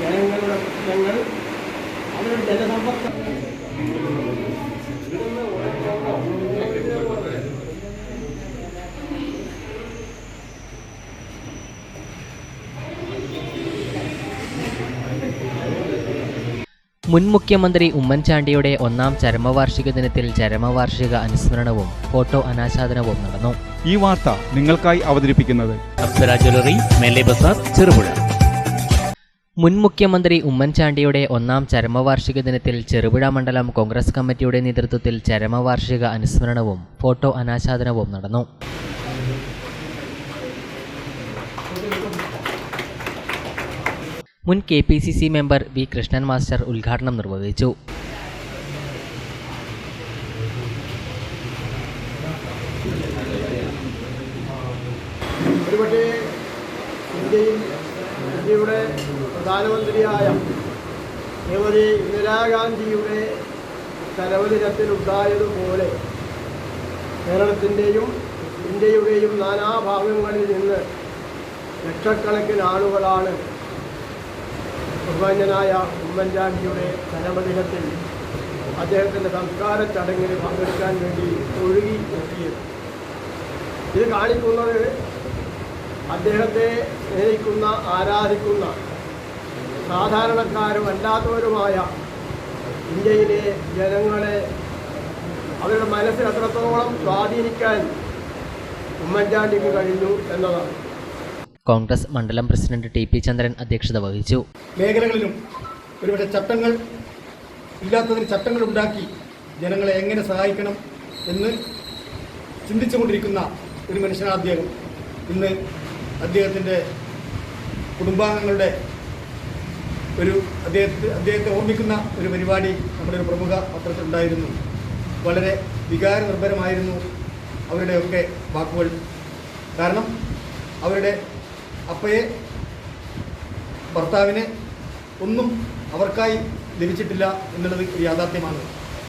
ജനങ്ങളുടെ പ്രശ്നങ്ങൾ അവരുടെ ജനസമ്പർക്കം മുൻ മുഖ്യമന്ത്രി ഉമ്മൻചാണ്ടിയുടെ ഒന്നാം ചരമവാർഷിക ദിനത്തിൽ ചരമവാർഷിക അനുസ്മരണവും ഫോട്ടോ അനാച്ഛാദനവും നടന്നു. ഈ വാർത്ത നിങ്ങൾക്കായി അവതരിപ്പിക്കുന്നത് അപ്സര ജ്വല്ലറി മെല്ലെ ബസാർ ചെറുപുഴ. മുൻ മുഖ്യമന്ത്രി ഉമ്മൻചാണ്ടിയുടെ ഒന്നാം ചരമവാർഷിക ദിനത്തിൽ ചെറുപുഴ മണ്ഡലം കോൺഗ്രസ് കമ്മിറ്റിയുടെ നേതൃത്വത്തിൽ ചരമവാർഷിക അനുസ്മരണവും ഫോട്ടോ അനാച്ഛാദനവും നടന്നു. മുൻ K P C C member V Krishnan master ഉദ്ഘാടനം നിർവഹിച്ചു. ഒരുപക്ഷേ ഇന്ത്യയിൽ ഇന്ത്യയുടെ പ്രധാനമന്ത്രിയായ ശ്രീമതി ഇന്ദിരാഗാന്ധിയുടെ ചരമദിനത്തിലുണ്ടായതുപോലെ കേരളത്തിന്റെയും ഇന്ത്യയുടെയും നാനാഭാഗങ്ങളിൽ നിന്ന് ലക്ഷക്കണക്കിന് ആളുകളാണ് ബഹുമാന്യനായ ഉമ്മൻചാണ്ടിയുടെ ചരമദിനത്തിൽ അദ്ദേഹത്തിന്റെ സംസ്കാര ചടങ്ങിൽ പങ്കെടുക്കാൻ വേണ്ടി ഒഴുകി എത്തിയത്. ഇത് കാണിക്കുന്നത് അദ്ദേഹത്തെ സ്നേഹിക്കുന്ന ആരാധിക്കുന്ന സാധാരണക്കാരും അല്ലാത്തവരുമായ ഇന്ത്യയിലെ ജനങ്ങളെ അവരുടെ മനസ്സിൽ അത്രത്തോളം സ്വാധീനിക്കാൻ ഉമ്മൻചാണ്ടിക്ക് കഴിഞ്ഞു എന്നതാണ്. കോൺഗ്രസ് മണ്ഡലം പ്രസിഡന്റ് ടി പി ചന്ദ്രൻ അധ്യക്ഷത വഹിച്ചു. മേഖലകളിലും ഒരുപക്ഷെ ചട്ടങ്ങൾ ഇല്ലാത്തതിന് ചട്ടങ്ങൾ ഉണ്ടാക്കി ജനങ്ങളെ എങ്ങനെ സഹായിക്കണം എന്ന് ചിന്തിച്ചുകൊണ്ടിരിക്കുന്ന ഒരു മനുഷ്യനാണ് അദ്ദേഹം. ഇന്ന് അദ്ദേഹത്തിന്റെ കുടുംബാംഗങ്ങളുടെ ഒരു അദ്ദേഹത്തെ അദ്ദേഹത്തെ ഓർമ്മിക്കുന്ന ഒരു പരിപാടി നമ്മുടെ ഒരു പ്രമുഖ പത്രത്തിലുണ്ടായിരുന്നു. വളരെ വികാരനിർഭരമായിരുന്നു അവരുടെയൊക്കെ വാക്കുകൾ. കാരണം അവരുടെ അപ്പയെ ഭർത്താവിനെ ഒന്നും അവർക്കായി ലഭിച്ചിട്ടില്ല എന്നുള്ളത് ഒരു യാഥാർത്ഥ്യമാണ്.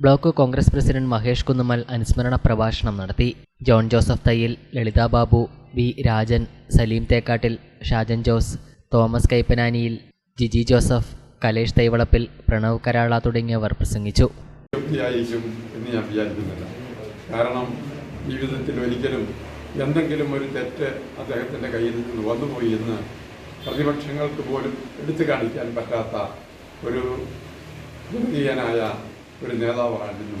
Block Congress president Mahesh Kunnumal അനുസ്മരണ പ്രഭാഷണം നടത്തി. John Joseph Thayyil Lalitha Babu. V Rajan Saleem Thekkattil Shajan Jose Thomas Kaippananiyil Jiji Joseph Kalesh Thaivalappil Pranav Karala തുടങ്ങിയവർ പ്രസംഗിച്ചു. എന്ന് ഞാൻ വിചാരിക്കുന്നില്ല. കാരണം ജീവിതത്തിൽ ഒരിക്കലും എന്തെങ്കിലും ഒരു തെറ്റ് അദ്ദേഹത്തിന്റെ കയ്യിൽ നിന്ന് വന്നുപോയി എന്ന് പ്രതിപക്ഷങ്ങൾക്ക് പോലും എടുത്തു കാണിക്കാൻ പറ്റാത്ത ഒരു ഒരു നേതാവായിരുന്നു